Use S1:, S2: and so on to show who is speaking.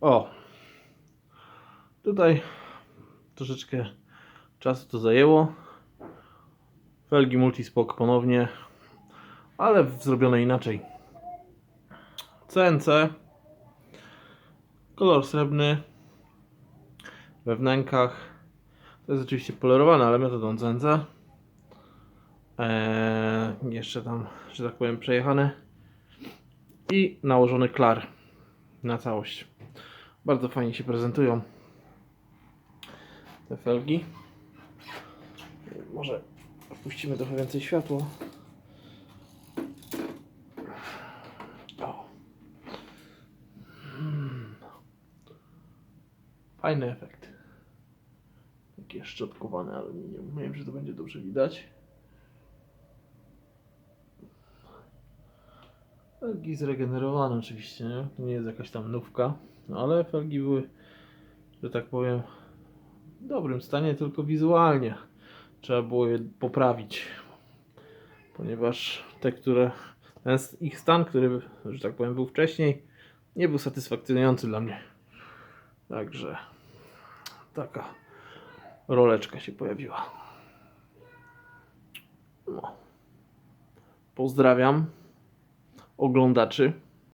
S1: O! Tutaj troszeczkę czasu to zajęło. Felgi Multispok ponownie, ale zrobione inaczej. CNC. Kolor srebrny. We wnękach. To jest oczywiście polerowane, ale metodą CNC. Eee, jeszcze tam, że tak powiem, przejechane. I nałożony klar na całość. Bardzo fajnie się prezentują te felgi. Może wpuścimy trochę więcej światła. O. Mm. Fajny efekt. Takie szczotkowane aluminium. Nie wiem, czy to będzie dobrze widać. Felgi zregenerowane oczywiście, nie? To nie jest jakaś tam nówka, no ale felgi były, że tak powiem, w dobrym stanie, tylko wizualnie trzeba było je poprawić. Ponieważ te, które, ten ich stan, który, że tak powiem, był wcześniej, nie był satysfakcjonujący dla mnie. Także taka roleczka się pojawiła. No. Pozdrawiam oglądaczy.